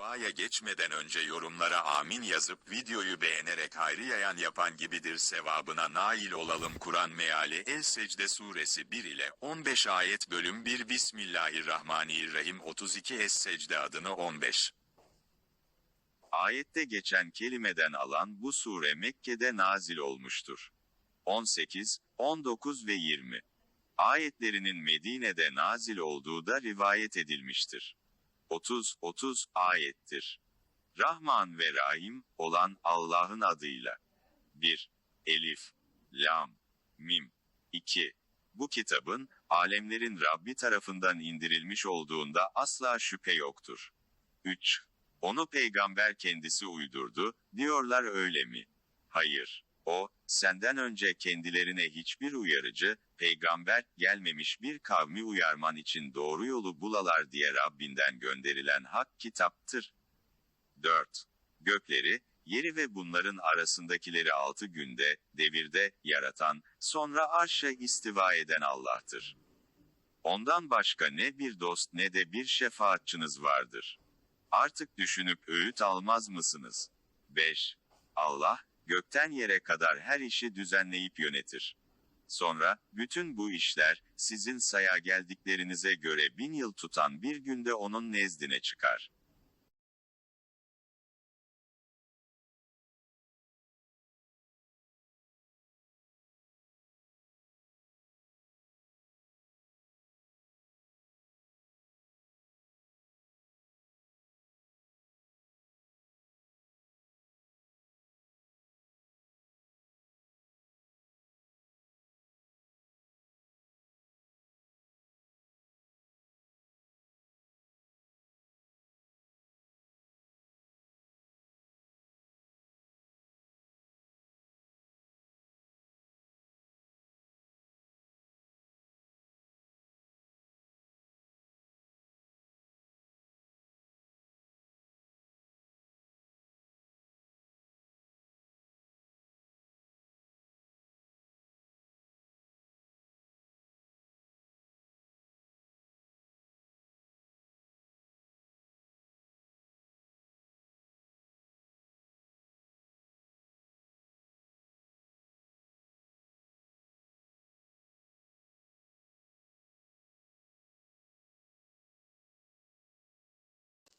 Duaya geçmeden önce yorumlara amin yazıp videoyu beğenerek hayrı yayan yapan gibidir sevabına nail olalım Kur'an meali. El Secde suresi 1 ile 15 ayet bölüm 1 Bismillahirrahmanirrahim. 32 Es Secde adını 15 Ayette geçen kelimeden alan bu sure Mekke'de nazil olmuştur. 18, 19 ve 20 ayetlerinin Medine'de nazil olduğu da rivayet edilmiştir. 30-30 ayettir. Rahman ve Rahim olan Allah'ın adıyla. 1. Elif, Lam, Mim. 2. Bu kitabın, alemlerin Rabbi tarafından indirilmiş olduğunda asla şüphe yoktur. 3. Onu peygamber kendisi uydurdu, diyorlar öyle mi? Hayır. O, senden önce kendilerine hiçbir uyarıcı, peygamber, gelmemiş bir kavmi uyarman için doğru yolu bulalar diye Rabbinden gönderilen hak kitaptır. 4. Gökleri, yeri ve bunların arasındakileri altı günde, devirde, yaratan, sonra arşa istiva eden Allah'tır. Ondan başka ne bir dost ne de bir şefaatçınız vardır. Artık düşünüp öğüt almaz mısınız? 5. Allah, gökten yere kadar her işi düzenleyip yönetir. Sonra, bütün bu işler, sizin saya geldiklerinize göre bin yıl tutan bir günde onun nezdine çıkar.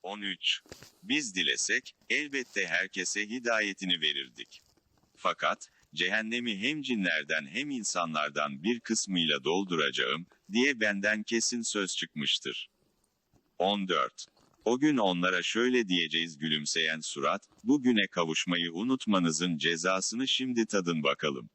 On üç. Biz dilesek, elbette herkese hidayetini verirdik. Fakat, cehennemi hem cinlerden hem insanlardan bir kısmıyla dolduracağım, diye benden kesin söz çıkmıştır. 14. O gün onlara şöyle diyeceğiz gülümseyen surat, bugüne kavuşmayı unutmanızın cezasını şimdi tadın bakalım.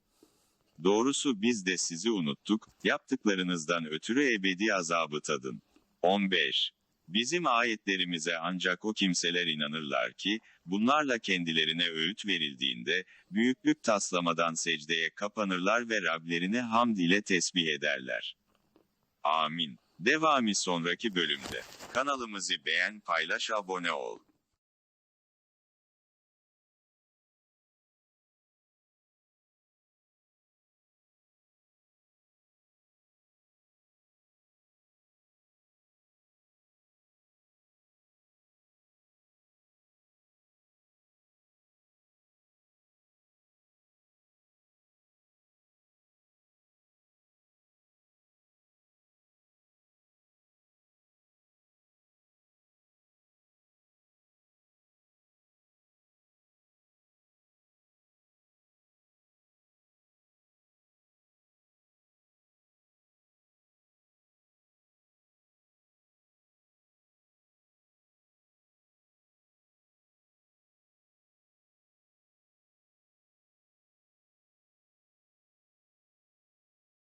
Doğrusu biz de sizi unuttuk, yaptıklarınızdan ötürü ebedi azabı tadın. 15. Bizim ayetlerimize ancak o kimseler inanırlar ki, bunlarla kendilerine öğüt verildiğinde, büyüklük taslamadan secdeye kapanırlar ve Rablerini hamd ile tesbih ederler. Amin. Devamı sonraki bölümde. Kanalımızı beğen, paylaş, abone ol.